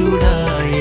ചൂടായ.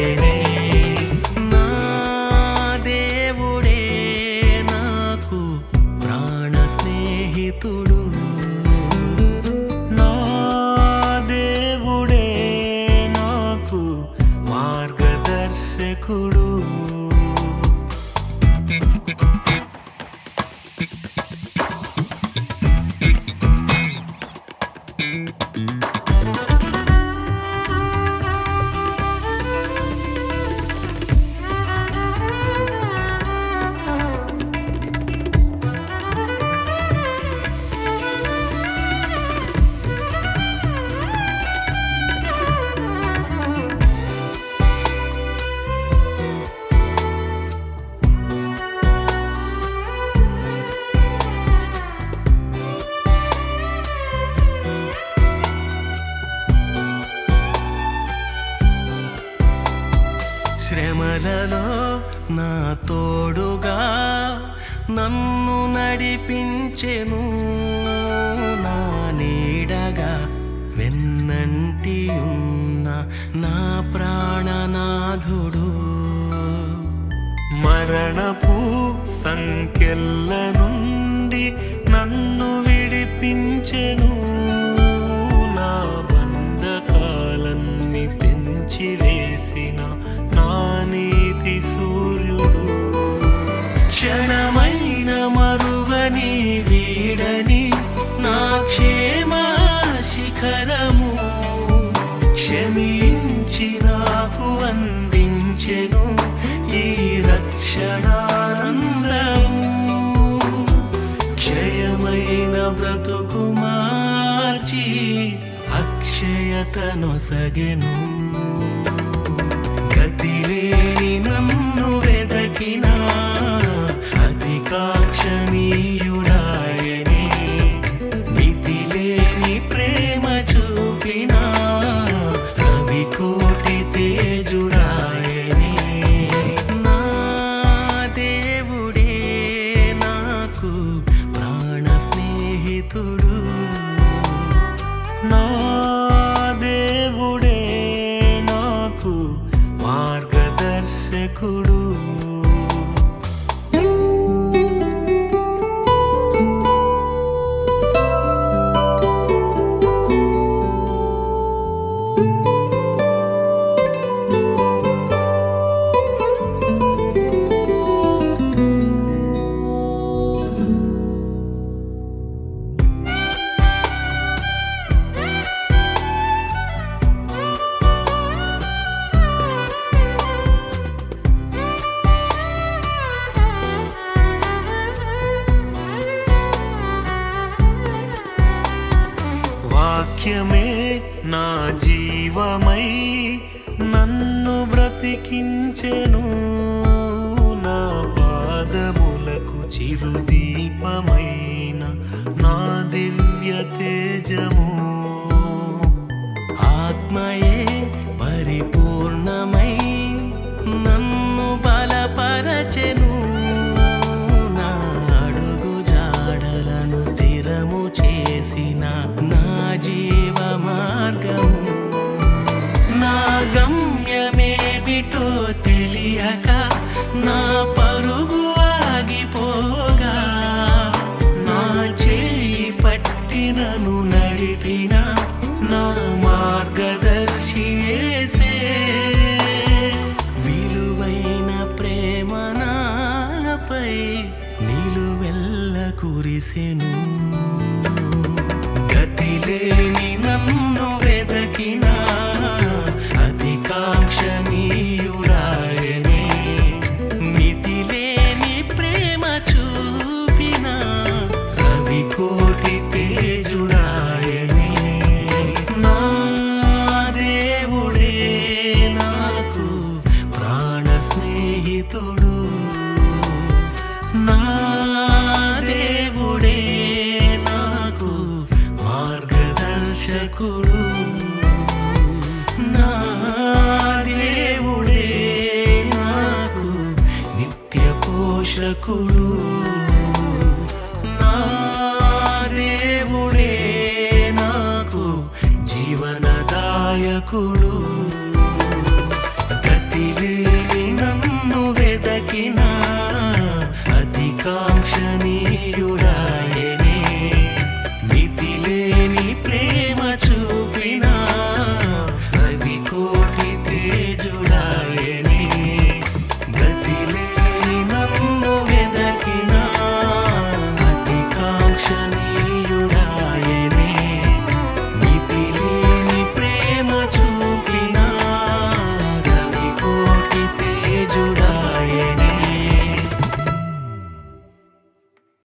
నా తోడుగా నన్ను నడిపించెను. నా నీడగా వెన్నంటి ఉన్న నా ప్రాణనాథుడు. మరణపు సంఖ్యల నుండి నన్ను విడిపించెను. శిఖరము క్షమించి నాకు అందించెను ఈ రక్షణానందము. క్షయమైన బ్రతుకు మార్చి అక్షయతనొసగెను గతిలేని నన్ను వెదకిన జీవమై నన్ను బ్రతికించెను. నా పాదములకు చిరుదీపమైన నా దివ్య తేజము. ఆత్మయే పరిపూర్ణమై నన్ను బలపరచెను. నా అడుగు జాడలను స్థిరము చేసిన నను నడిపిన నా మార్గదర్శి విలువైన ప్రేమ నాపై నిలువెల్ల కురిసెను. గతిలేని నన్ను స్నేహితుడు. నా దేవుడే నాకు మార్గదర్శకుడు. నా దేవుడే నాకు నిత్య పోషకుడు నా దేవుడే నాకు జీవనదాయకుడు. గతిలే వెదకిన అధికాంక్షణీయుడాయనే